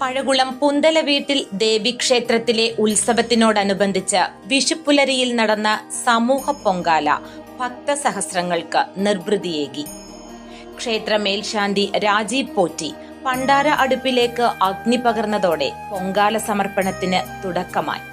പഴകുളം പുന്തല വീട്ടിൽ ദേവീക്ഷേത്രത്തിലെ ഉത്സവത്തിനോടനുബന്ധിച്ച് വിഷുപ്പുലരിയിൽ നടന്ന സമൂഹ പൊങ്കാല ഭക്തസഹസ്രങ്ങൾക്ക് നിർവൃതിയേകി. ക്ഷേത്ര മേൽശാന്തി രാജീവ് പോറ്റി പണ്ടാര അടുപ്പിലേക്ക് അഗ്നി പകർന്നതോടെ പൊങ്കാല സമർപ്പണത്തിന് തുടക്കമായി.